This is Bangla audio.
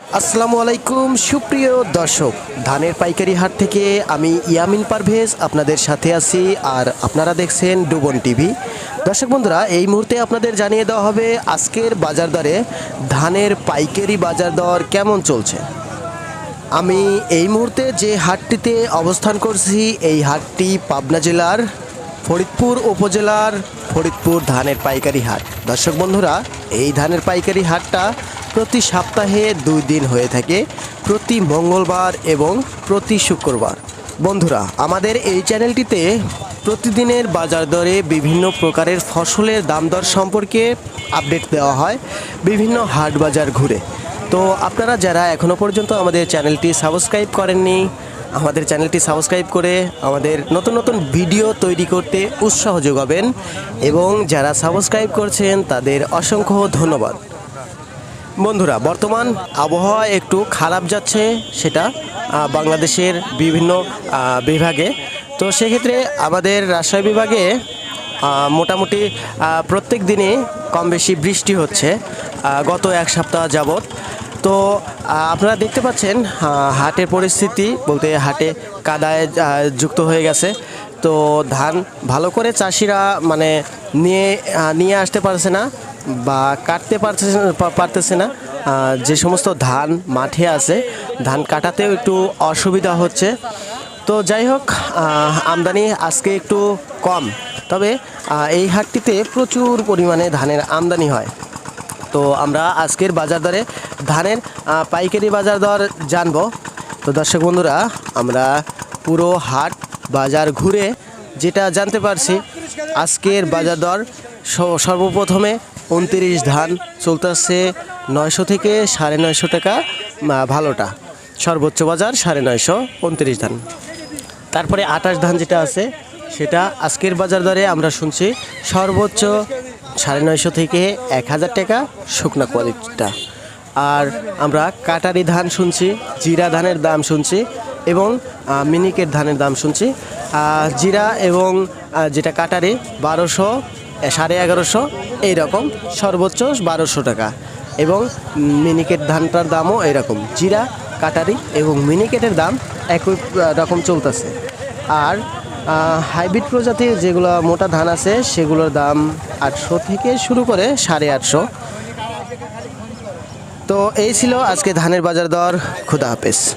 আসসালামু আলাইকুম, সুপ্রিয় দর্শক। ধানের পাইকারি হাট থেকে আমি ইয়ামিন পারভেজ আপনাদের সাথে আছি আর আপনারা দেখছেন ডুবন টিভি। দর্শক বন্ধুরা, এই মুহূর্তে আপনাদের জানিয়ে দেওয়া হবে আজকের বাজার দরে ধানের পাইকারি বাজার দর কেমন চলছে। আমি এই মুহূর্তে যে হাটটিতে অবস্থান করছি, এই হাটটি পাবনা জেলার ফরিদপুর উপজেলার ফরিদপুর ধানের পাইকারি হাট। দর্শক বন্ধুরা, এই ধানের পাইকারি হাটটা প্রতি সপ্তাহে দুই দিন হয়ে থাকে, প্রতি মঙ্গলবার এবং প্রতি শুক্রবার। বন্ধুরা, আমাদের এই চ্যানেলটিতে প্রতিদিনের বাজার দরে বিভিন্ন প্রকারের ফসলের দাম দর সম্পর্কে আপডেট দেওয়া হয়, বিভিন্ন হাট বাজার ঘুরে। তো আপনারা যারা এখনও পর্যন্ত আমাদের চ্যানেলটি সাবস্ক্রাইব করেননি, আমাদের চ্যানেলটি সাবস্ক্রাইব করে আমাদের নতুন নতুন ভিডিও তৈরি করতে উৎসাহ যোগাবেন এবং যারা সাবস্ক্রাইব করছেন তাদের অসংখ্য ধন্যবাদ। বন্ধুরা, বর্তমান আবহাওয়া একটু খারাপ যাচ্ছে সেটা বাংলাদেশের বিভিন্ন বিভাগে। তো সেক্ষেত্রে আমাদের রাজশাহী বিভাগে মোটামুটি প্রত্যেক দিনই কম বেশি বৃষ্টি হচ্ছে গত এক সপ্তাহ যাবৎ। তো আপনারা দেখতে পাচ্ছেন হাটের পরিস্থিতি বলতে হাটে কাদায় যুক্ত হয়ে গেছে। তো ধান ভালো করে চাষিরা মানে নিয়ে নিয়ে আসতে পারছে না। বা কাটতে পারতেছে পারতেছে না। যে সমস্ত ধান মাঠে আছে, ধান কাটাতেও একটু অসুবিধা হচ্ছে। তো যাই হোক আমদানি আজকে একটু কম। তবে এই হাটটিতে প্রচুর পরিমাণে ধানের আমদানি হয়। তো আমরা আজকের বাজার দরে ধানের পাইকারি বাজার দর জানব। তো দর্শক বন্ধুরা, আমরা পুরো হাট বাজার ঘুরে যেটা জানতে পারছি, আজকের বাজার দর সর্বপ্রথমে উনতিরিশ ধান চলতেছে নয়শো থেকে সাড়ে নয়শো টাকা ভালোটা। সর্বোচ্চ বাজার সাড়ে নয়শো উনতিরিশ ধান। তারপরে আটাশ ধান যেটা আছে, সেটা আজকের বাজার দরে আমরা শুনছি সর্বোচ্চ সাড়ে নয়শো থেকে এক হাজার টাকা শুকনা কোয়ালিটিটা। আর আমরা কাটারি ধান শুনছি, জিরা ধানের দাম শুনছি এবং মিনিকেট ধানের দাম শুনছি। জিরা এবং যেটা কাটারি, বারোশো সাড়ে এগারোশো, এইরকম সর্বোচ্চ বারোশো টাকা। এবং মিনিকেট ধানটার দামও এরকম জিরা, কাটারি এবং মিনিকেটের দাম একই রকম চলতেছে। আর হাইব্রিড প্রজাতির যেগুলো মোটা ধান আছে, সেগুলোর দাম আটশো থেকে শুরু করে সাড়ে আটশো। তো এই ছিল আজকে ধানের বাজার দর, খুদা হাফেজ।